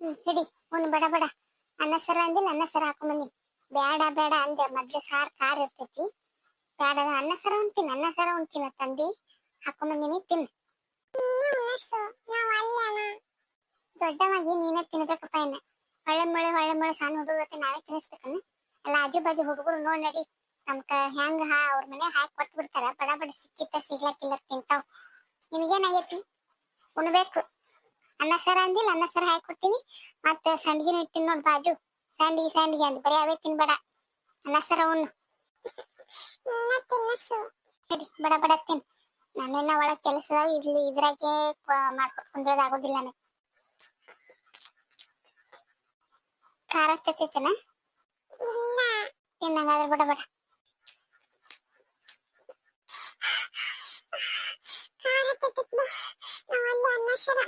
ಹ್ಮ್ ಉಣ್ ಬಡ ಬಡ. ಅನ್ನ ಸರ ಅಂದಿಲ್ಲ ಅನ್ನ ಸರ ಹಾಕೊಂಬಂದಿ ಬೇಡ ಬೇಡ ಅಂದೆ. ಮೊದ್ಲು ಸಾರ್ ಖಾರ ಇರ್ತೈತಿ. ಬೇಡ ಅನ್ನ ಸರ ಉಣ್ತೀನಿ ಅನ್ನ ಸರ ಉಣ್ತೀನಿ ತಂದಿ. ಹಾಕೊಂಬಂದಿನಿ ತಿನ್ ದೊಡ್ಡವಾಗಿ ನೀನೇ ತಿನ್ಬೇಕಪ್ಪ ಇನ್ನ. ಹೊಳೆ ಮಳೆ ಹೊಳೆ ಮಳೆ ಸಣ್ಣ ಹುಡುಗ ನಾವೇ ತಿನ್ನಿಸ್ಬೇಕನ್ನ. ಎಲ್ಲ ಆಜು ಬಾಜು ಹುಡುಗರು ನೋಡ್ ನಡಿ. ನಮ್ಕ ಹೆಂಗ ಹಾ ಅವ್ರ ಮನೆ ಹಾಕಿ ಕೊಟ್ಟು ಬಿಡ್ತಾರ ಬಡ ಬಡ ಸಿಕ್ಕಿತ್ತ ಸಿಗ್ಲಕ್ಕಿಲ್ಲ ತಿಂತಾವ್. ನಿಮ್ಗೇನಾಗೈತಿ ಉಣ್ಬೇಕು. ಅನ್ನ ಸರ ಅಂದಿಲ್ಲ ಅನ್ನ ಸರ ಹಾಕಿ ಕೊಟ್ಟಿನಿ ಮತ್ತ ಸಂಡಿಗೆ ಇಟ್ಟಿನ ನೋಡ್ ಬಾಜು. ಸಂಡಿಗೆ ಸಂಡಿಗೆ ಅಂತ ಬರೀ ಅವೇ ತಿನ್ಬೇಡ. ಅನ್ನ ಸರ ಉಣ್ಣು ಸರಿ ಬಡ ಬಡ ತಿನ್. ನಾನೇನ ಒಳಗ್ ಕೆಲಸ ಇಲ್ಲಿ ಇದ್ರಾಗೆ ಮಾಡ್ಕೊಟ್ ಕುಂದ್ರದ ಆಗೋದಿಲ್ಲ ನನಗೆ. ಖಾರ ಹತ್ತೈತೇನ ತಿನ್ನಂಗಾದ್ರೆ ಬಡ ಬಡ. ಖಾರ ಹತ್ತೈತಿ ನಾವಲ್ಲಿ ಅನ್ನ ಸರ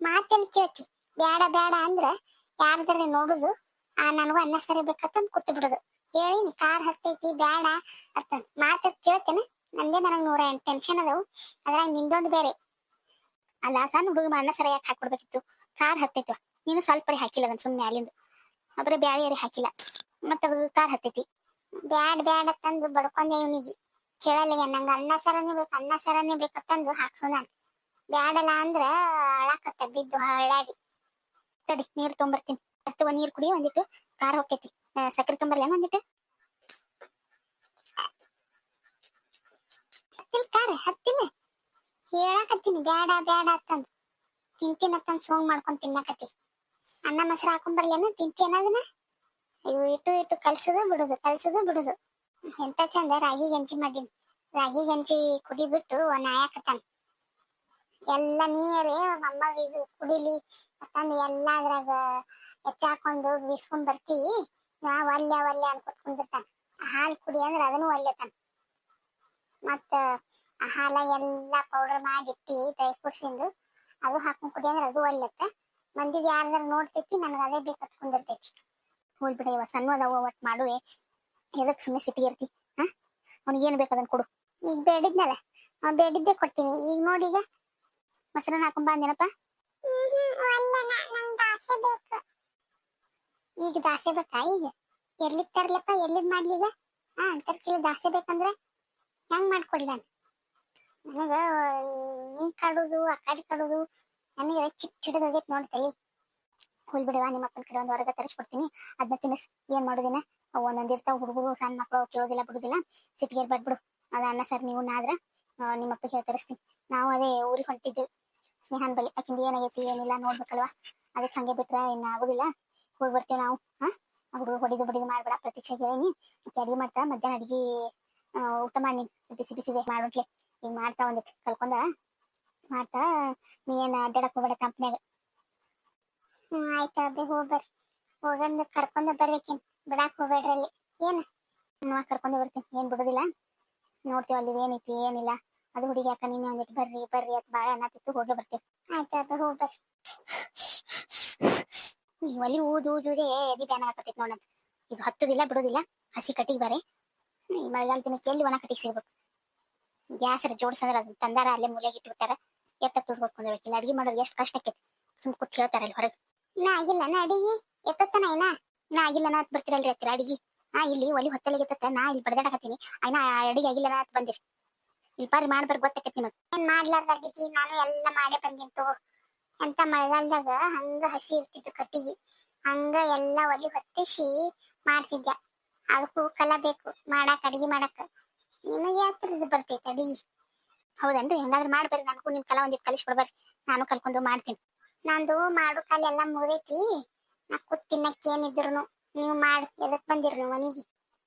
ಮಾತೆಲ್ಲಿ ಕೇಳ್ತಿ ಬೇಡ ಬೇಡ ಅಂದ್ರ ಯಾರ್ದಾರ ನೋಡುದು, ಆ ನನಗೂ ಅನ್ನ ಸರಿ ಬೇಕಂತಂದ್ ಕೂತ್ ಬಿಡುದು. ಹೇಳಿನಿ ಕಾರ್ ಹತ್ತೈತಿ ಬೇಡ ಅರ್ಥ ಮಾತ ಕೇಳ್ತೇನೆ, ನಂದೇ ನನಗ್ ನೂರ ಎಂಟು ಟೆನ್ಷನ್ ಅದಾವು, ಅದ್ರಾಗ ನಿಂದೊಂದು ಬೇರೆ. ಅಲ್ಲ, ಸಣ್ಣ ಹುಡುಗ ಅನ್ನ ಸರಿ ಯಾಕೆ ಹಾಕೊಡ್ಬೇಕಿತ್ತು ಕಾರ್ ಹತ್ತೈತಿ ನೀನು ಸ್ವಲ್ಪ ಹಾಕಿಲ್ಲ ಅದನ್ನ ಸುಮ್ಮನೆ ಅಲ್ಲಿಂದ. ಒಬ್ಬರೇ ಬ್ಯಾಳಿಯರಿ ಹಾಕಿಲ್ಲ, ಮತ್ತ ಕಾರ್ ಹತ್ತೈತಿ. ಬ್ಯಾಡ್ ಬ್ಯಾಡ್ ಅಂತಂದು ಬಡ್ಕೊಂಡೆ ಇವನಿಗೆ. ಕೇಳಲ್ಲ ನಂಗ ಅನ್ನ ಸರನೇ ಬೇಕು, ಅನ್ನ ಸರನೇ ಬೇಕತ್ತಂದು ಹಾಕ್ಸು ನಾನು. ಬ್ಯಾಡಲ್ಲ ಅಂದ್ರ ಅಳಾಕತ್ತ, ಬಿದ್ದು ಹಳ್ಳಾಡಿ. ತಡಿ, ನೀರ್ ಹತ್ತು ಹತ್ತುವ ನೀರ್ ಕುಡಿ, ಒಂದಿಟ್ಟು ಖಾರ ಹೊಕ್ಕೈತಿ. ಸಕ್ಕರೆ ತೊಂಬರ್ಲ ಒಂದಿಟ್ಟು? ಹತ್ತಿಲ್ ಹತ್ತಿಲ್ಲ. ಹೇಳಾಕತ್ತೀನಿ, ಬ್ಯಾಡ ಬ್ಯಾಡ ಅಂತಂದ್. ತಿಂತೀನಿ ಅಂತಂದ್ ಸೋಂಗ್ ಮಾಡ್ಕೊಂಡ್ ತಿನ್ನಕತ್ತಿ. ಅನ್ನ ಮೊಸರು ಹಾಕೊಂಬರ್ಲೇನ ತಿಂತೇನ ಅದನ್ನ? ಇವು ಇಟ್ಟು ಇಟ್ಟು, ಕಲ್ಸುದು ಬಿಡುದು ಕಲ್ಸುದು ಬಿಡುದು. ಎಂತ ಚಂದ? ರಾಗಿ ಗಂಜಿ ಮಾಡೀನಿ. ರಾಗಿ ಗಂಜಿ ಕುಡಿಬಿಟ್ಟು ನಾಯಾಕತ್ತಾನ. ಎಲ್ಲ ನೀರೇ ಅಮ್ಮ ಇದು ಕುಡಿಲಿ. ಅಂತಂದು ಎಲ್ಲ ಅದ್ರಾಗ ಹೆಚ್ಚಾಕೊಂಡು ಬೀಸ್ಕೊಂಡ್ ಬರ್ತೀವಿ ನಾ ಒಲ್ಲೆ ಒಲ್ಲೆ ಅಂತ ಕುಂದಿರ್ತಾನ. ಹಾಲು ಕುಡಿ ಅಂದ್ರೆ ಅದನ್ನು ಒಲ್ಲೆತಾನ ಮತ್ತ ಆ ಹಾಲ ಎಲ್ಲ ಪೌಡರ್ ಮಾಡಿಟ್ಟಿ ಡ್ರೈ ಫ್ರೂಟ್ಸಿಂದು ಅದು ಹಾಕೊಂಡ್ ಕುಡಿ ಅಂದ್ರೆ ಅದು ಒಲ್ಲೆತ್ತ ಮಂದಿದ್ ಯಾರ್ದಾರ ನೋಡ್ತೈತಿ, ನನಗ ಅದೇ ಬೇಕತ್ ಕುಂದಿರ್ತೈತಿ. ಹೋಗ್ಬಿಡಿ ಬಿಡ ಇವ ಸಣ್ಣ ಒಟ್ ಮಾಡುವೆ. ಎದಕ್ ಸುಮ್ಮನೆ ಸಿಟಿ ಇರ್ತಿ ಹಾ? ಅವ್ನಿಗೆ ಏನ್ ಬೇಕು ಅದನ್ನ ಕೊಡು. ಈಗ ಬೇಡಿದ್ನಲ್ಲ ಅವ್ನ್ ಬೇಡಿದ್ದೆ ಕೊಡ್ತೀನಿ. ಈಗ ನೋಡಿ ಈಗ. ಮೊಸರನ್ನ ಹಾಕೊಂಡ್ ಬಂದೇನಪ್ಪ ಈಗ ದಾಸೆ ಬೇಕಾ ಈಗ? ಎಲ್ಲಿದ್ ತರ್ಲಪ್ಪ ಎಲ್ಲಿದ್ ಮಾಡ್ಲಿ ಈಗ? ಹಾ ಅಂತರ್ ಕಿಲೋ ದಾಸೆ ಬೇಕಂದ್ರೆ. ಹೆಂಗ್ ಮಾಡ್ಕೊಡ್ಲಿ ನಾನು? ನನಗ ನೀ ಕಾಡುದು ಆ ಕಾಡಿ ಕಾಡುದು ನನಗೆ ಚಿಕ್ಕ ಹಿಡಿದು ಹೋಗೈತ್ ನೋಡ್ತೇಳಿ ಹುಲ್ ಬಿಡುವ ನಿಮ್ಮ ಅಪ್ಪನ ಕಡೆ ಒಂದು ಹೊರಗ ತರಿಸ್ಕೊಡ್ತೀನಿ ಅದನ್ನ ತಿನ್ನಿಸ್ ಏನ್ ಮಾಡುದಿನ? ಒಂದೊಂದ್ ಇರ್ತಾವ, ಹುಡುಗರು ಸಣ್ಣ ಮಕ್ಕಳು ಕೇಳೋದಿಲ್ಲ, ಬಿಡುದಿಲ್ಲ. ಸಿಟಿಗೆ ಬರ್ಬಿಡು. ಅದ ಅನ್ನ ಸರ್ ನೀವು ಆದ್ರ ನಿಮ್ಮ ಅಪ್ಪ ತರಿಸ್ತೀನಿ. ನಾವು ಅದೇ ಊರಿಗೆ ಹೊಂಟಿದ್ವಿ ಸ್ನೇಹನ್ ಬಳಿ. ಯಾಕಿಂದ ಏನಾಗೈತಿ ಏನಿಲ್ಲ, ನೋಡ್ಬೇಕಲ್ವಾ? ಅದಕ್ಕೆ ಹಂಗೆ ಬಿಟ್ರೆ ಇನ್ನ ಆಗುದಿಲ್ಲ. ಹೋಗಿ ಬರ್ತೀವಿ ನಾವು ಹಾ ಹುಡುಗ ಹೊಡಿದು ಬಡಿದು ಮಾಡ್ಬೇಡ, ಪ್ರತೀಕ್ಷೆ ಹೇಳೀನಿ. ಅಡಿಗೆ ಮಾಡ್ತಾ, ಮಧ್ಯಾಹ್ನ ಅಡಿಗೆ ಊಟ ಮಾಡಿ ಬಿಸಿ ಬಿಸಿದೆ ಮಾಡ್ಬಿಟ್ಲೆ. ಈಗ ಮಾಡ್ತಾ ಒಂದಿಟ್ಟು ಕಲ್ಕೊಂಡ, ಮಾಡ್ತಾ, ನೀ ಏನ್ ಅಡ್ಡಾಡಕ್ ಹೋಗ್ಬೇಡ ಕಂಪ್ನಿಯಾಗ ಹ್ಮ್, ಆಯ್ತು ಅದೇ ಹೋಗ್ಬರ್ರಿ ಹೋಗಂದ್ ಕರ್ಕೊಂಡ ಬರ್ಬೇಕೇನ್ ಬಿಡಾಕ್ ಹೋಗ್ಬೇಡ್ರಿ ಅಲ್ಲಿ. ಏನ್? ನಾ ಕರ್ಕೊಂಡು ಬರ್ತೀನಿ ಏನ್ ಬಿಡುದಿಲ್ಲ. ನೋಡ್ತೀವಿ ಅಲ್ಲಿ ಏನೈತಿ ಏನಿಲ್ಲ. ಅದು ಹುಡುಗಿ ಅಕ್ಕ, ನೀನ್ ಒಂದಿಟ್ಟು ಬರ್ರಿ ಬರ್ರಿ ಅಂತ ಬಾಳೆ ಅನ್ನತ್ತಿತ್ತು ಹೋಗಿ ಬರ್ತೀವಿ. ಆಯ್ತು ಅದು ಹೋಗ್ಬೇಕು ಈ ಒಲಿ ಊದು ಊದುದೇ ಎದಿ ಬ್ಯಾನ ಹಾಕತೈತಿ ನೋಡಂತ ಇದು ಹತ್ತುದಿಲ್ಲ, ಬಿಡುದಿಲ್ಲ. ಹಸಿ ಕಟ್ಟಿಗೆ ಬರ್ರಿ ಈ ಮಳೆಗಾಲ ದಿನಕ್ಕೆ ಎಲ್ಲಿ ಒಣ ಕಟ್ಟಿಗೆ ಸಿಗ್ಬೇಕು? ಗ್ಯಾಸ್ ಜೋಡ್ಸಂದ್ರ ಅದನ್ನ ತಂದಾರ ಅಲ್ಲೇ ಮೂಲೆಗೆ ಇಟ್ಬಿಟ್ಟಾರ. ಎತ್ತ ತುಡ್ಸ್ಕೊಂಡ್ಬಿಟ್ಟಿಲ್ಲ ಅಡಿಗೆ ಮಾಡೋದು ಎಷ್ಟು ಕಷ್ಟ ಆಕೈತಿ. ಸುಮ್ ಕುತ್ ಹೇಳ್ತಾರ ಅಲ್ಲಿ ಹೊರಗೆ. ಇನ್ನ ಆಗಿಲ್ಲ ನಾ ಅಡಿಗೆ. ಎತ್ತನ ಇನ್ನ? ಇನ್ನ ಆಗಿಲ್ಲ ನಾ ಬರ್ತಿರಲ್ರಿ ಹತ್ತಿರ ಅಡಿಗೆ. ನಾ ಇಲ್ಲಿ ಒಲಿ ಹೊತ್ತಲಿಗೆ ನಾ ಇಲ್ಲಿ ಬಡದಾಡಕತ್ತೀನಿ. ಐನಾ ಅಡಿಗೆ ಆಗಿಲ್ಲ ನಾ ಅಂತ ಬಂದಿರಿ. ಇಲ್ಲಿ ಬಾರಿ ಮಾಡ್ಬಾರ ಗೊತ್ತಾಕೈತಿ ನಿಮಗ್. ಏನ್ ಮಾಡ್ಲಾರ್ದ ಅಡಿಗೆ? ನಾನು ಎಲ್ಲ ಮಾಡೇ ಬಂದಿನಿ ತಗೋ ಎಂತ ಮಳೆಗಾಲದಾಗ ಹಂಗ ಹಸಿ ಇರ್ತಿತ್ತು ಕಟ್ಟಿಗೆ. ಹಂಗ ಎಲ್ಲ ಒಲಿ ಹೊತ್ತಿಸಿ ಮಾಡ್ತಿದ್ದೆ. ಅದಕ್ಕೂ ಕಲ ಬೇಕು, ಮಾಡಾಕ, ಅಡಿಗೆ ಮಾಡಾಕ. ನಿಮಗೆ ಯಾತ್ರದ ಬರ್ತೈತೆ ಅಡಿಗೆ? ಹೌದನ್ರಿ? ಹೆಂಗಾದ್ರೂ ಮಾಡ್ಬರ್ರಿ. ನನಗೂ ನಿಮ್ ಕಲ ಒಂದಿಟ್ಟು ಕಲಿಸ್ಕೊಡ್ಬರ್ರಿ. ನಾನು ಕಲ್ಕೊಂಡು ಮಾಡ್ತೀನಿ. ನಂದು ಮಾಡು ಕಾಲ ಎಲ್ಲ ನಾ ಕೂತ್ ತಿನ್ನಕ್ಕೆ ಏನಿದ್ರು ನೀವು ಮಾಡಿ ಎದಕ್ ಬಂದಿರಿ ನೀವು ಮನೆಗೆ?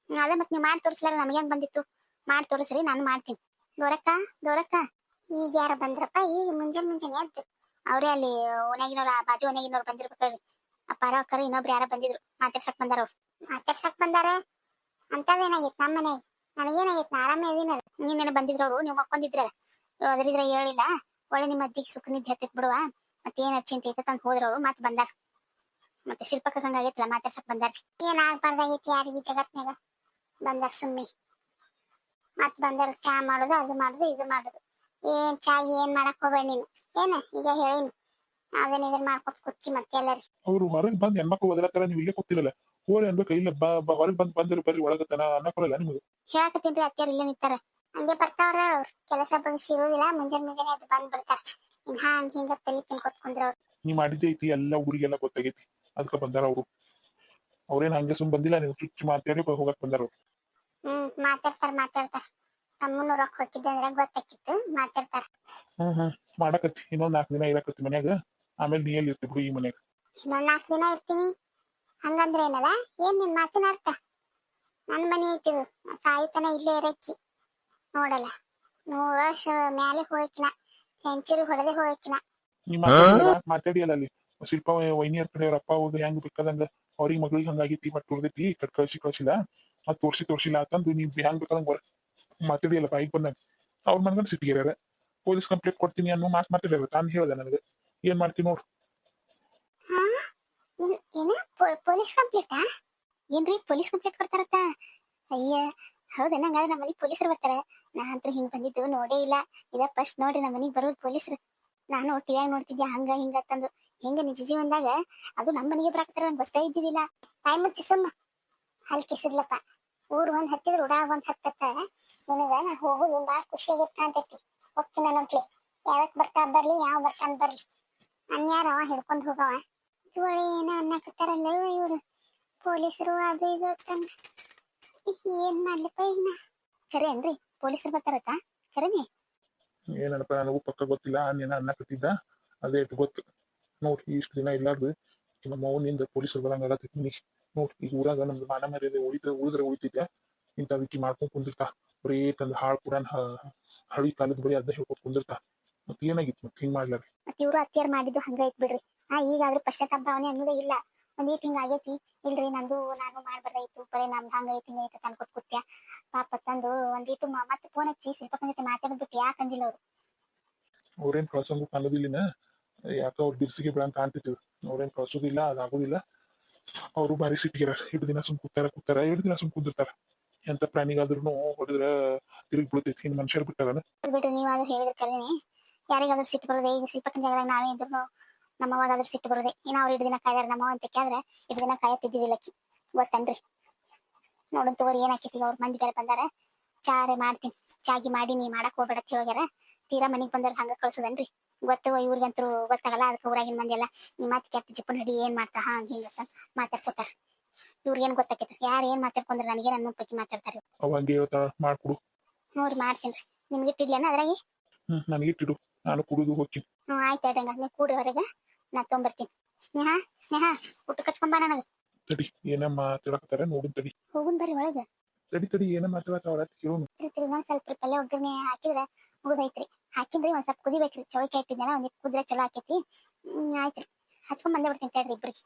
ಅದೇ ಮತ್ತೆ ನೀವು ಮಾಡಿ ತೋರಿಸ್ಲಾರ ನಮಗೆ ಹೆಂಗ್ ಬಂದಿತ್ತು? ಮಾಡಿ ತೋರಿಸ್ರಿ ನಾನು ಮಾಡ್ತೀನಿ. ದೊರಕ್ಕ ದೊರಕ್ಕ ಈಗ ಯಾರ ಬಂದ್ರಪ್ಪ? ಈಗ ಮುಂಜಾನೆ ಮುಂಜಾನೆ ಎದ್ದು ಅವ್ರೇ ಅಲ್ಲಿ ಒಣಗಿನವ್ರ ಆ ಬಾಜು ಓನ್ಯಾಗಿನವ್ರು ಬಂದಿರ್ಬೇಕ್ರಿ ಅಪ್ಪಾರ ಅಕ್ಕರ ಇನ್ನೊಬ್ರು ಯಾರ ಬಂದಿದ್ರು. ಮಾತಾಡ್ಸಕ್ ಬಂದಾರ ಅವ್ರು. ಮಾತಾಡ್ಸಕ್ ಬಂದಾರ? ಅಂತದೇನಾಗಿತ್ತು ನಮ್ಮ ಮನೆಗೆ? ನನಗೇನಾಗಿತ್ತು ನಾ ಆರಾಮೇ ಇದೀನಲ್ಲ. ನೀನೇನ ಬಂದಿದ್ರು ಅವ್ರು? ನೀವು ಮಕ್ಕೊಂದಿದ್ರಲ್ಲ ಅದ್ರಿದ್ರೆ ಹೇಳಿಲ್ಲ. ಒಳ್ಳೆ ನಿಮ್ಮ ಅದ್ದಿಗೆ ಸುಖ ನಿದ್ದೆ ಬಿಡುವ. ಮತ್ತೆ ಏನ ಚಿಂತೆ ಐತೆ ಅಂತ ಹೋದ್ರ ಅವ್ರು. ಮತ್ತೆ ಬಂದಾರ. ಮತ್ತೆ ಶಿಲ್ಪಕ್ಕ ಹಂಗಾಗೈತಲ್ಲ ಮಾತಾಡ್ಸಕ್ ಬಂದಾರ ಏನ್ ಆಗ್ಬಾರ್ದಾಗೈತಿ ಈ ಜಗತ್ನಾಗ ಬಂದಾರ ಸುಮ್ಮಿ. ಮತ್ ಬಂದಾರ ಚಾ ಮಾಡುದು ಅದು ಮಾಡುದು ಇದು ಮಾಡುದು. ಏನ್ ಚಾ ಏನ್ ಮಾಡಕ್ ಹೋಗ್ಬೇಡ ನೀನು? ಏನ? ಈಗ ಹೇಳಿನಿ. ಅದನ್ನ ಇದನ್ ಮಾಡ್ಕೊತ ಕುತ್ತಿ ಮತ್ತೆ ಎಲ್ಲರಿ. ಅವ್ರು ಹೊರಗೆ ಬಂದ್ ಹೆಣ್ಮಕ್ಳು ಓದಲತ್ತಾರ ನೀವು ಇಲ್ಲೇ ಕೂತಿರಲ್ಲ. ಹೋರಿ ಅನ್ಬೇಕು ಇಲ್ಲ ಬ ಹೊರಗೆ ಬಂದ್ ಬಂದಿರು ಬರ್ರಿ ಒಳಗತ್ತನ ಅನ್ನ ಕೊಡಲ್ಲ ನಿಮ್ಗೆ. ಹೇಳಕತ್ತೀನ್ರಿ ಅತ್ತಿಯರ್ ಇಲ್ಲೇ ನಿಂತಾರ. ಹಂಗೆ ಬರ್ತಾವ್ರ ಅವ್ರು. ಕೆಲಸ ಬಗ್ಸಿ ಇರೋದಿಲ್ಲ ಮುಂಜಾನೆ ಮುಂಜಾನೆ ಅದು ಬಂದ್ ಬಿಡ್ತಾರ. ಇನ್ ಹಂಗ ಹಿಂಗ ತಲಿ ತಿನ್ಕೊತ್ ಕುಂದ್ರ ಅವ್ರು. ನೀ ಮಾಡಿದ್ದೆ ಐತಿ ಎಲ್ಲ ಊರಿಗೆಲ್ಲ ಗೊತ್ತಾಗೈತಿ. ಅದಕ್ಕೆ ಬಂದಾರ ಅವರು. ಅವ್ರೇನ್ ಹಂಗೆ ಸುಮ್ ಬಂದಿಲ್ಲ ನೀವು ಚುಚ್ಚು ಮಾತಾಡಿ ಹೋಗಕ್ ಬಂದಾರ ಅವ್ರು. ಹ್ಮ್ ಮಾತಾಡ್ತಾರ ಮಾತಾಡ್ತಾರ. ತಮ್ಮನ ರೊಕ್ಕ ಹೋಗಿದ್ದೆ ಅಂದ್ರೆ ಗೊತ್ತಾಕಿತ್ತು ಮಾತಾಡ್ತಾರ. ಹ್ಮ್ ಹ್ಮ್. ಮಾಡಕತ್ತಿ ಇನ್ನೊಂದ್ ನಾಲ್ಕು ದಿನ ಇರಕತ್ತಿ ಮನ್ಯಾಗ. ಆಮೇಲೆ ನೀ ಎಲ್ಲಿ ಇರ್ತಿ ಬಿಡು ಈ ಮನ್ಯಾಗ. ಇನ್ನೊಂದ್ ನಾಲ್ಕು ದಿನ ಇರ್ತೀನಿ. ಹಂಗಂದ್ರೆ ಏನಲ್ಲ ಏನ್ ನಿನ್ ಮಾತಿನ ಅರ್ಥ? ನನ್ ಮನೆ ಐತಿದು ಸಾಯಿತನ ಇಲ್ಲೇ ಇರಕ್ಕಿ ನೋಡಲ್ಲ. ನೂರು ವರ್ಷ ಮ್ಯಾಲೆ ಹೋಯ್ಕಿನ ಸೆಂಚುರಿ ಹೊಡೆದೇ ಹೋಯ್ಕಿನ ನೀ ಮಾತಾಡಿಯಲ್ಲ ಅಲ್ಲಿ? ಶಿಲ್ಪ ವೈನಿಯರ್ ಕಡೆ ಅವ್ರ ಹೋಗಿ ಬೇಕಾದಂಗ ಅವ್ರಿಗೆ ಮಗಳಿಗೆ ಹಂಗಾಗೈತಿ ಮಟ್ ಉಳ್ದೈತಿ ಕಟ್ ಕಳ್ಸಿ ಕಳ್ಸಿಲ್ಲ. ಮತ್ ತೋರ್ಸಿ ತೋರ್ಸಿಲ್ಲ ಅಂತಂದು ನೀವು ಹೆಂಗ್ ಬೇಕಾದಂಗ ಬರ ಮಾತಾಡಿಯಲ್ಲ ಬಾಯಿಗೆ ಬಂದಂಗ. ಅವ್ರ ಮನ್ಗಂಡ್ ಸಿಟ್ಟಿಗೆರ್ಯಾರ. ಪೊಲೀಸ್ ಕಂಪ್ಲೇಂಟ್ ಕೊಡ್ತೀನಿ ಅನ್ನೋ ಮಾತು ಮಾತಾಡ್ಯಾರ, ತಾನು ಹೇಳ್ದೆ ನನಗೆ. ಏನ್ ಮಾಡ್ತೀನಿ ನೋಡು. ಹಾ? ಏನ್- ಏನ ಪೊಲೀಸ್ ಕಂಪ್ಲೇಂಟಾ? ಏನ್ರಿ ಪೊಲೀಸ್ ಕಂಪ್ಲೇಂಟ್ ಕೊಡ್ತಾರತ್ತ ಅಯ್ಯ, ಹೌದಾ? ಹಂಗಾದ್ರೆ ನಮ್ಮ ಮನೆಗೆ ಪೊಲೀಸರು ಬರ್ತಾರೆ. ನಾ ಅಂತ ಹಿಂಗ್ ಬಂದಿದ್ದು ನೋಡೇ ಇಲ್ಲ. ಇದ ಫಸ್ಟ್ ನೋಡ್ರಿ ನಮ್ಮ ಮನೆಗೆ ಬರೋದು ಪೊಲೀಸರು. ನಾನು ಟಿವಿಯಾಗ ನೋಡ್ತಿದ್ದೆ ಹಂಗ ಹಿಂಗ ಅಂತಂದು. ಹೆಂಗ ನಿಜ ಜೀವನದಾಗ? ಅದು ನಮ್ಮ ಮನೆಗೆ ಬರಾಕ್ತಾರ ನಂಗೆ ಗೊತ್ತೇ ಇದ್ದಿದ್ದಿಲ್ಲ ತಾಯಿ ಮುಚ್ಚಿ ಸುಮ್ಮ. ಹಲ್ ಕಿಸಿದ್ಲಪ್ಪ. ಊರ್ ಒಂದ್ ಹತ್ತಿದ್ರ ಉಡಾ ಒಂದ್ ಹತ್ತತ್ತ ನಿನಗ ನಾ ಹೋಗುದು ಬಾಳ ಖುಷಿಯಾಗಿತ್ತ ಅಂತೈತಿ. ಹೋಗ್ತೀನಿ ನೋಡ್ಲಿ ಯಾವತ್ ಬರ್ತಾ ಬರ್ಲಿ, ಯಾವ ವರ್ಷ ಅಂತ ಬರ್ಲಿ. ಅನ್ಯಾರ ಅವ, ಹಿಡ್ಕೊಂಡ್ ಹೋಗವ. ಇವಳು ಏನ ಅನ್ನಕತ್ತಾರಲ್ಲ ಇವ್ರು. ಪೊಲೀಸರು ಅದು ಇದು ಅಂತಂದ್ ಏನ್ ಮಾಡ್ಲಿಪ್ಪ ಈಗ ನಾ ಖರೆ ಏನ್ರಿ? ಪೊಲೀಸರು ಬರ್ತಾರತ್ತ? ಖರೇನೆ ಏನಪ್ಪ, ನನಗೂ ಪಕ್ಕ ಗೊತ್ತಿಲ್ಲ. ನೀನ ಅನ್ನಕತ್ತಿದ್ದ? ಅದೇ ಗೊತ್ತು. ನೋಡ್ರಿ ಇಷ್ಟು ದಿನ ಇಲ್ಲಾರ್ದು ನಮ್ಮ ಅವನಿಂದ ಪೊಲೀಸರು ಬರಂಗ ಆಗತ್ತೈತಿ ನೀ ನೋಡ್ರಿ ಈಗ ಊರಾಗ ನಮ್ದು ಮಾನ ಮರ್ಯಾದೆ ಉಳಿದ್ರೆ ಉಳಿದ್ರೆ ಉಳಿತಿದ್ದೆ ಇಂಥ ವಿಕಿ ಮಾಡ್ಕೊಂಡ್ ಕುಂದಿರ್ತಾ ಬರೀ ತಂದು ಹಾಳು ಪುರಾಣ ಹಳಿ ಕಾಲದ ಬರೀ ಅರ್ಧ ಹೇಳ್ಕೊಟ್ ಕುಂದಿರ್ತಾ ಮತ್ ಏನಾಗಿತ್ತು ಮತ್ ಹಿಂಗ್ ಮಾಡ್ಲಾರಿ ಇವರು ಅತ್ತಿಯರ್ ಮಾಡಿದ್ದು ಹಂಗ ಐತ್ ಬಿಡ್ರಿ ಆ ಈಗಾದ್ರೂ ಪಶ್ಚಾತ್ತಾಪ ಭಾವನೆ ಅನ್ನೋದೇ ಇಲ್ಲ ಒಂದ್ ಈಟ್ ಹಿಂಗ ಆಗೈತಿ ಇಲ್ರಿ ನಂದು ನಾನು ಮಾಡ್ಬಾರ್ದಾಯ್ತು ಬರೀ ನಮ್ದು ಹಂಗ ಐತಿ ಹಿಂಗ ಐತಿ ಅನ್ಕೊತ್ ಕೂತ್ಯ ಪಾಪ ತಂದು ಒಂದೀಟು ಈಟು ಮತ್ತೆ ಫೋನ್ ಹಚ್ಚಿ ಸ್ವಲ್ಪ ಜೊತೆ ಮಾತಾಡ್ಬಿಟ್ಟು ಯಾಕಂದಿಲ್ಲ ಅವ್ರು ಅವ್ರೇನ್ ಕಳ್ಸಂಗು ಅನ್ನೋದಿಲ್ಲಿನ ಯಾಕ ಅವ್ರ ಬಿರ್ಸಿಗೆ ಅಂತ ಕಾಣ್ತಿತ್ತು ಅವ್ರೇನ್ ಕಳ್ಸೋದಿಲ್ಲ ಅದಾಗೋದಿಲ್ಲ ಅವರು ಬಾರಿ ಸಿಟ್ಟಿಗೆರ, ಎರಡು ದಿನ ಸುಮ್ ಕೂತಾರ ಕೂತಾರ, ಎರಡು ದಿನ ಸುಮ್ ಕುಂದಿರ್ತಾರ ಎಂತ ಪ್ರಾಣಿಗಾದ್ರೂ ಹೊಡೆದ್ರ ತಿರುಗಿ ಬೀಳ್ತೈತಿ ಇನ್ ಮನುಷ್ಯರ್ ಬಿಟ್ಟಾರ ಅದ್ ಬಿಟ್ರೆ ನೀವಾದ್ರೂ ಹೇಳಿದ್ರೆ ಕರೆದಿನಿ ಯಾರಿಗಾದ್ರೂ ಸಿಟ್ಟು ಬರೋದೆ, ಈಗ ಸ್ವಲ್ಪ ಜಾಗದಾಗ ನಾವೇ ಇದ್ರು ನಮ್ಮ ಅವಾಗಾದ್ರೂ ಸಿಟ್ಟು ಬರೋದೆ. ಇನ್ನ ಅವ್ರು ಎರಡು ದಿನ ಕಾಯ್ದಾರ, ನಮ್ಮ ಅಂತ ಕೇಳಿದ್ರೆ ಎರಡು ದಿನ ಕಾಯತ್ತಿದ್ದಿಲ್ಲಕ್ಕಿ ಗೊತ್ತನ್ರಿ? ನೋಡೋಣ ತಗೋರಿ ಏನಾಕೈತಿ ಅವ್ರ ಮಂದಿ ಬೇರೆ ಬಂದಾರ. ಚಾರೆ ಮಾಡ್ತೀನಿ. ಚಾಗಿ ಮಾಡಿ, ನೀ ಮಾಡಕ್ ಹೋಗ್ಬೇಡ ಅಂತ ಹೋಗ್ಯಾರ. ತೀರಾ ಮನಿಗ್ ಬಂದಾರ ಹಂಗ ಕಳ್ಸೋದನ್ರಿ? ಗೊತ್ತು ಇವ್ರಿಗಂತೂ ಗೊತ್ತಾಗಲ್ಲ ಅದಕ್ಕೆ ಊರಾಗಿನ ಮಂದಿ ಎಲ್ಲ ನಿಮ್ಮ ಮಾತು ಕೆಟ್ಟ ಜಿಪ್ಪನ ಹಿಡಿ ಏನ್ ಮಾಡ್ತಾ ಹಂಗ ಹಿಂಗ ಮಾತಾಡ್ಕೋತಾರ. ಇವ್ರಿಗೇನ್ ಗೊತ್ತಾಕೈತಿ? ಯಾರು ಏನ್ ಮಾತಾಡ್ಕೊಂಡ್ರೆ ನನಗೆ ನನ್ನ ಪೈಕಿ ಮಾತಾಡ್ತಾರೆ ಅವ ಹಂಗೆ ಹೇಳ್ತಾಳ ಮಾಡ್ಕೊಡು. ನೋಡಿ ಮಾಡ್ತೀನಿ ನಿಮ್ಗೆ ಇಟ್ಟಿಡ್ಲೇನ ಅದ್ರಾಗಿ? ಹ್ಮ್ ನನಗಿಟ್ಟಿಡು ನಾನು ಕುಡಿದು ಹೋಗ್ತೀನಿ. ಹ್ಮ್ ಆಯ್ತು ಹೇಳ್ರಿ ನೀವು ಕೂಡಿ ಹೊರಗೆ. ನಾ ತೊಗೊಂಬರ್ತೀನಿ ಸ್ನೇಹ ಸ್ನೇಹ ಊಟ ಕಚ್ಕೊಂಬ ನನಗ. ತಡಿ ಏನ ಮಾತಾಡಕತ್ತಾರ ನೋಡು ತಡಿ. ಹೋಗುನ್ ಬರ್ರಿ ಒಳಗೆ. ತಡಿ ತಡಿ ಏನ ಮಾತಾಡತ್ತಾರ ಕೇಳೋಣ ಸ್ವಲ್ಪ ಪಲ್ಯ ಒಗ್ಗರಣೆ ಹಾಕಿದ್ರೆ ಮುಗಿದೈತ್ರಿ. ಹಾಕಿದ್ರಿ ಒಂದ್ ಸ್ವಲ್ಪ ಕುದಿಬೇಕ್ರಿ. ಚೌಳಿಕಾಯಿ ಇಟ್ಟಿದ್ದೆನ ಒಂದ್ ಕುದ್ರೆ ಚಲೋ ಆಕೈತಿ ಹ್ಮ್, ಆಯ್ತ್ರಿ. ಹಚ್ಕೊಂಡ್ ಬಂದೇ ಬಿಡ್ತೀನಿ ತಡ್ರಿ ಇಬ್ರಿಗೆ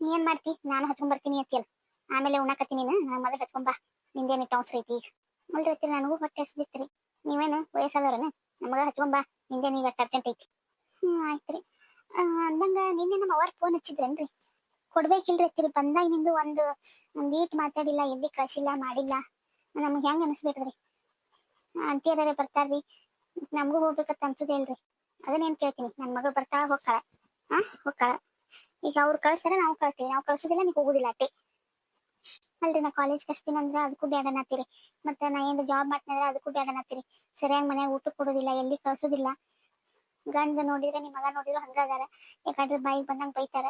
ನೀ ಏನ್ ಮಾಡ್ತಿ? ನಾನು ಹಚ್ಕೊಂಡ್ ಬರ್ತೀನಿ ಅಂತೀಯಲ್ಲ. ಆಮೇಲೆ ಉಣ್ಣಾಕತ್ತೀನಿ ನೀನು. ಮೊದಲು ಹಚ್ಕೊಂಡ್ ಬಾ. ನಿಂದೇನಿಟ್ಟು ಅವಸರ ಐತಿ ಈಗ? ನನಗೂ ಹೊಟ್ಟೆ ಹಸ್ದಿತ್ರಿ. ನೀವೇನು ವಯಸ್ಸಾದವ್ರನ? ನಮಗ ಹಚ್ಕೊಂಡ್ ಬಾ. ನಿಂದೇನು ಈಗ ಅರ್ಜೆಂಟ್ ಐತಿ? ಹ್ಮ್, ಆಯ್ತ್ರಿ. ಅಂದಂಗ ನಿನ್ನೆ ನಮ್ಮ ಅವ್ರ ಫೋನ್ ಹಚ್ಚಿದ್ರೇನ್ರಿ? ಕೊಡ್ಬೇಕಿಲ್ರಿ ಅತ್ತಿರಿ ಬಂದಾಗ ನಿಂದು ಒಂದು ಒಂದೀಟ್ ಮಾತಾಡಿಲ್ಲ, ಎಲ್ಲಿ ಕಳ್ಸಿಲ್ಲ, ಮಾಡಿಲ್ಲ. ನಮ್ಗೆ ಹೆಂಗ್ ಅನಿಸ್ಬೇಕ್ರಿ? ಆಂಟಿಯರೇ ಬರ್ತಾರ್ರಿ. ನಮಗೂ ಹೋಗ್ಬೇಕಂತ ಅನ್ಸುದೇನ್ರಿ ಅದನ್ನೇನ್ ಕೇಳ್ತೀನಿ, ನನ್ ಮಗಳು ಬರ್ತಾಳ ಹೋಗ್ತಾಳ. ಹಾ ಹೋಗ್ತಾಳ. ಈಗ ಅವ್ರು ಕಳ್ಸ್ತಾರ, ನಾವು ಕಳಿಸ್ತೀವಿ. ನಾವು ಕಳ್ಸೋದಿಲ್ಲ, ನೀವು ಹೋಗುದಿಲ್ಲ ಅಟ್ಟೆ ಅಲ್ರಿ, ನಾ ಕಾಲೇಜ್ ಕಸ್ತೀನಿ ಅಂದ್ರೆ ಅದಕ್ಕೂ ಬೇಡ ಅನ್ನತ್ತೀರಿ. ಮತ್ತ ನಾ ಏನ್ ಜಾಬ್ ಮಾಡ್ತೀನಿ ಅದಕ್ಕೂ ಬೇಡ ಅನ್ನತ್ತೀರಿ. ಸರಿಯಾಗಿ ಮನ್ಯಾಗ ಊಟ ಕೊಡೋದಿಲ್ಲ ಎಲ್ಲಿ ಕಳ್ಸೋದಿಲ್ಲ. ಗಂಡ ನೋಡಿದ್ರೆ ನಿಮ್ಮ ಮಗ ನೋಡಿದ್ರು ಹಂಗ ಅದಾರ. ಯಾಕಂದ್ರೆ ಬಾಯಿಗೆ ಬಂದಂಗ ಬೈತಾರ.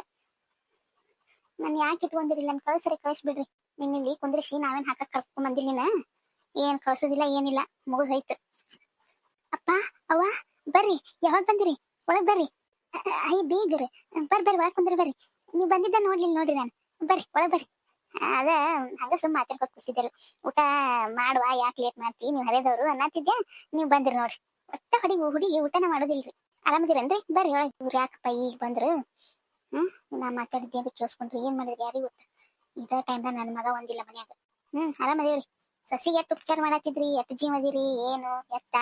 ನಾನು ಯಾಕೆ ಇಟ್ಕೊಂಡಿರಿಲ್ಲ ನನ್ ಕಳ್ಸರಿ ಬಿಡ್ರಿ ನಿನ್ನಿಲ್ಲಿ ಕುಂದ್ರಿಸಿ, ನಾವೇನ್ ಹಾಕಕ್ ಕರ್ಕೊಂಡ್ ಬಂದಿಲ್ಲ ಏನ್ ಕಳ್ಸೋದಿಲ್ಲ, ಏನಿಲ್ಲ. ಮುಗಿದ್ ಹೋಯ್ತು. ಅಪ್ಪ, ಅವ್ವ, ಬರ್ರಿ, ಯಾವಾಗ ಬಂದಿರಿ? ಒಳಗ್ ಬರ್ರಿ. ಅಯ್ಯ ಬೀಗ್ರಿ ಬರ್ರಿ ಬರ್ರಿ, ಒಳಗ್ ಕುಂದ್ರಿ, ಬರ್ರಿ. ನೀವ್ ಬಂದಿದ್ದ ನೋಡ್ಲಿಲ್ಲ ನೋಡ್ರಿ ನಾನು. ಬರ್ರಿ, ಒಳಗ್ ಬರ್ರಿ. ಅದ ಹಂಗ ಸುಮ್ ಮಾತಾಡ್ಕೊತ ಕೂತಿದ್ದರು. ಊಟ ಮಾಡುವ, ಯಾಕೆ ಲೇಟ್ ಮಾಡ್ತಿ, ನೀವ್ ಹರಿದವ್ರು ಅನ್ನತ್ತಿದ್ಯಾ? ನೀವ್ ಬಂದ್ರಿ ನೋಡ್ರಿ. ಒಟ್ಟ ಹುಡುಗಿ ಹುಡುಗಿ ಊಟನ ಮಾಡೋದಿಲ್ರಿ. ಆರಾಮದಿರನ್ರಿ ಬರ್ರಿ, ಒಳಗ್. ಇವ್ರು ಯಾಕಪ್ಪ ಈಗ ಬಂದ್ರು? ಹ್ಮ್ ನಾ ಮಾತಾಡಿದ್ದೆ ಅಂತ ಕೇಳಿಸ್ಕೊಂಡ್ರಿ. ಏನ್ ಮಾಡಿದ್ರಿ, ಯಾರಿಗೂ ಗೊತ್ತ? ಇದ ಟೈಮ್ದಾಗ ನನ್ನ ಮಗ ಒಂದಿಲ್ಲ ಮನ್ಯಾಗ. ಹ್ಮ್ ಆರಾಮದೇವ್ರಿ ಸಸಿಗೆ ಎಷ್ಟ್ ಉಪಚಾರ ಮಾಡತ್ತಿದ್ರಿ? ಎಷ್ಟ್ ಜೀವ ಅದಿರಿ? ಏನು? ಎತ್ತ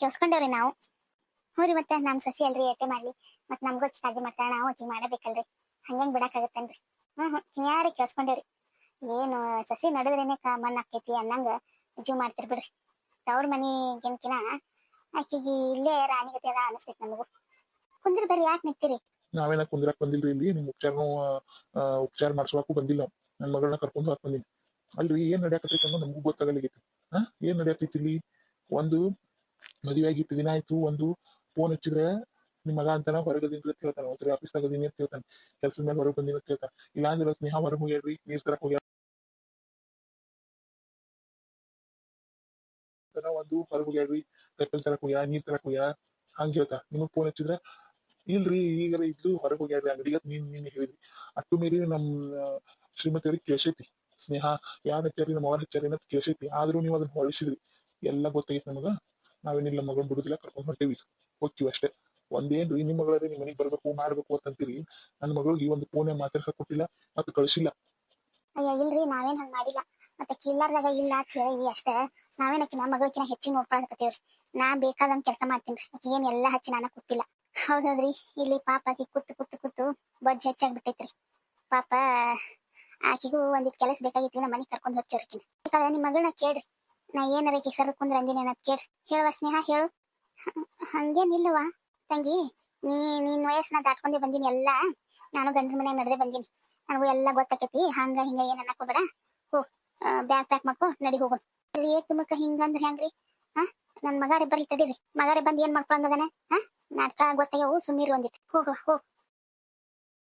ಕೇಳ್ಸ್ಕೊಂಡೇವ್ರಿ ನಾವು. ಹ್ಞೂ ರೀ ಮತ್ತೆ, ನಮ್ ಸಸಿ ಅಲ್ರಿ ಏಟೆ ಮಾಡ್ಲಿ ಮತ್ತೆ ನಮ್ಗೂ ಕಾಳಜಿ ಮಟ್ಟ ನಾವು ಅಜ್ಜಿ ಮಾಡಬೇಕಲ್ರಿ. ಹಂಗಂಗೆ ಬಿಡಕ್ಕಾಗತ್ತನ್ರಿ. ಹ್ಮ್ ಹ್ಮ್ ಯಾರು ಕೇಳಿಸ್ಕೊಂಡೇವ್ರಿ? ಏನು, ಸಸಿ ನಡೆದ್ರೇನೆ ಕ ಮಣ್ಣು ಆಕೈತಿ ಅನ್ನಂಗ ಅಜ್ಜಿ ಮಾಡ್ತಿರ್ ಬಿಡ್ರಿ. ತವ್ರ ಮನಿಗಿನ್ಕಿನ ಆಕಿಗೆ ಇಲ್ಲೇ ರಾಣಿಗತಿ ಅದ ಅನಿಸ್ತೈತಿ ನಮಗೂ. ಕುಂದ್ರಿ ಬರ್ರಿ, ಯಾಕೆ ನಿಂತೀರಿ? ನಾವೇನ ಕುಂದ್ರಾಕ್ ಬಂದಿಲ್ರಿ ಇಲ್ಲಿ, ನಿಮ್ ಉಪಚಾರನು ಉಪಚಾರ ಮಾಡ್ಸೋಕು ಬಂದಿಲ್ಲ ನನ್ ಮಗಳನ್ನ ಕರ್ಕೊಂಡು ಹಾಕ್ ಬಂದಿನಿ. ಅಲ್ರಿ, ಏನ್ ನಡೆಯಕತ್ತೈತಿ ಅನ್ನೋ ನಮಗೂ ಗೊತ್ತಾಗಲಿಗೈತಿ. ಹಾ? ಏನ್ ನಡ್ಯಾಕತೈತಿ ಇಲ್ಲಿ? ಒಂದು ಮದುವೆ ಆಗಿ ಇಟ್ಟು ದಿನ ಆಯ್ತು, ಒಂದು ಫೋನ್ ಹಚ್ಚಿದ್ರೆ ನಿಮ್ಮ ಮಗ ಅಂತಾನ ಹೊರಗದಿಂದ ಹೇಳ್ತಾನ ಒಂದ್ಸರಿ ಆಫೀಸ್ ಆಗದೀನಿ ಅಂತ ಹೇಳ್ತಾನೆ ಕೆಲಸದ ಮೇಲೆ ಹೊರಗೆ ಬಂದಿನ ಅಂತ ಹೇಳ್ತಾನೆ ಇಲ್ಲ ಅಂದ್ರೆ ಸ್ನೇಹ ಹೊರಗೆ ಹೋಗ್ಯಾಡ್ರಿ ನೀರ್ ತರಕ್ ಹೋಗ್ಯಾರ ಒಂದು ಹೊರಗೆ ಹೋಗ್ಯಾಡ್ರಿ ಕಟ್ಟಲ್ ತರಕ್ ಹೋಗ್ಯಾರ ನೀರ್ ತರಕ್ ಹೋಗ್ಯಾ ಹಂಗ ಹೇಳ್ತಾ. ನಿಮಗ್ ಫೋನ್ ಹಚ್ಚಿದ್ರೆ, ಇಲ್ರಿ, ಈಗ ಇದ್ದು ಹೊರಗೆ ಹೋಗ್ಯಾರ್ರಿ ಅಂಗಡಿಗೆ ನೀನ್ ನೀನ್ ಹೇಳಿದ್ರಿ. ಅಟ್ಟು ಮೀರಿ ನಮ್ ಶ್ರೀಮತಿ ಅವ್ರಿಗೆ ಕೇಳಿಸೈತಿ. ಸ್ನೇಹ, ಯಾರ ಹಚ್ಚಾರಿ ನಮ್ಮ ಅವ್ರ ಹಚ್ಚಾರಿ ಅಂತ ಕೇಳಿಸೈತಿ. ಆದ್ರೂ ನೀವು ಅದನ್ನ ಹೊಳಿಸಿದ್ರಿ ಎಲ್ಲ ಗೊತ್ತಾಗೈತಿ ನಮಗ. ನಾವೇನಿಲ್ಲ ಮಗಳ್ ಬಿಡುದಿಲ್ಲ, ಕರ್ಕೊಂಡ್ ಹೊಂಟೇವಿ ಹೋಗ್ತೀವಿ ಅಷ್ಟೇ. ಒಂದೇನ್ರಿ ನಿಮ್ಮ ಮಗಳೇ ನಿಮ್ ಮನೆಗ್ ಬರ್ಬೇಕು ಮಾಡ್ಬೇಕು ಅಂತಂತೀರಿ ನನ್ ಈ ಒಂದು ಫೋನ್ ಮಾತಾಡ್ಸಕ್ ಕೊಟ್ಟಿಲ್ಲ ಮತ್ತೆ ಕಳ್ಸಿಲ್ಲ. ಅಯ್ಯ, ಇಲ್ರಿ, ನಾವೇನ್ ಹಂಗ ಮಾಡಿಲ್ಲ. ಮತ್ತೆ ಕಿಲ್ಲರ್ದಾಗ ಇಲ್ಲ ಅಂತ ಹೇಳಿವಿ ಅಷ್ಟೇ. ನಾವೇನ್ ಆಕಿ ನಮ್ಮ ಮಗಳಕಿನ ಹೆಚ್ಚಿಗೆ ನೋಡ್ಕೊಳಕತ್ತೀವ್ರಿ. ನಾ ಬೇಕಾದಂಗ್ ಕೆಲಸ ಮಾಡ್ತೀನಿ ಏನ್ ಎಲ್ಲಾ ಹಚ್ಚಿ ನಾನ ಕೂತಿಲ್ಲ. ಹೌದೌದ್ರಿ, ಇಲ್ಲಿ ಪಾಪ ಆಕಿ ಕೂತು ಕೂತು ಕೂತು ಬಜ್ಜಿ ಹೆಚ್ಚಾಗ್ಬಿಟ್ಟೈತ್ರಿ. ಪಾಪ, ಆಕಿಗೂ ಒಂದಿಟ್ ಕೆಲಸ ಬೇಕಾಗಿತ್ತು ನಮ್ಮ ಮನೆಗ್ ಕರ್ಕೊಂಡ್ ಹೋಗ್ತೀವ್ರಿ ಬೇಕಾದ್ರೆ ನಿಮ್ ಮಗಳನ್ನ ಕೇಳ್ರಿ. ನಾ ಏನಾರ ಕೆಸರು ಸರ್ ಕುಂದ್ರ ಅಂದಿನಿ ಅನ್ನೋದು ಕೇಳ್ರಿ ಹೇಳುವ ಸ್ನೇಹ ಹೇಳು. ಹಂಗೇನಿಲ್ಲವಾ ತಂಗಿ, ನೀ ನಿನ್ನ ವಯಸ್ಸನ್ನ ದಾಟ್ಕೊಂಡೆ ಬಂದಿನಿ ಎಲ್ಲ. ನಾನು ಗಂಡನ ಮನೆ ನಡೆದೇ ಬಂದಿನಿ. ನನಗೂ ಎಲ್ಲ ಗೊತ್ತಾಕೈತಿ. ಹಂಗ, ಹಿಂಗ ಏನ್ ಅನ್ನಕೋಬೇಡ ಹೋ ಬ್ಯಾಗ್ ಪ್ಯಾಕ್ ಮಾಡ್ಕೊ, ನಡಿ ಹೋಗೋಣ. ಏಕ್ ತುಮಕ ಹಿಂಗಂದ್ರ ಹೆಂಗ್ರಿ? ಹಾ? ನನ್ ಮಗಾರಿ ಬರ್ಲಿ ತಡೀರಿ ಮಗಾರಿ ಬಂದ್ ಏನ್ ಮಾಡ್ಕೊಂಡದನೆ ಹಾ? ನಾಟಕ ಗೊತ್ತಾಗ್ಯಾವು ಸುಮ್ಮೀರ್ ಒಂದಿಟ್ಟು ಹೋಗು ಹೋಗ್.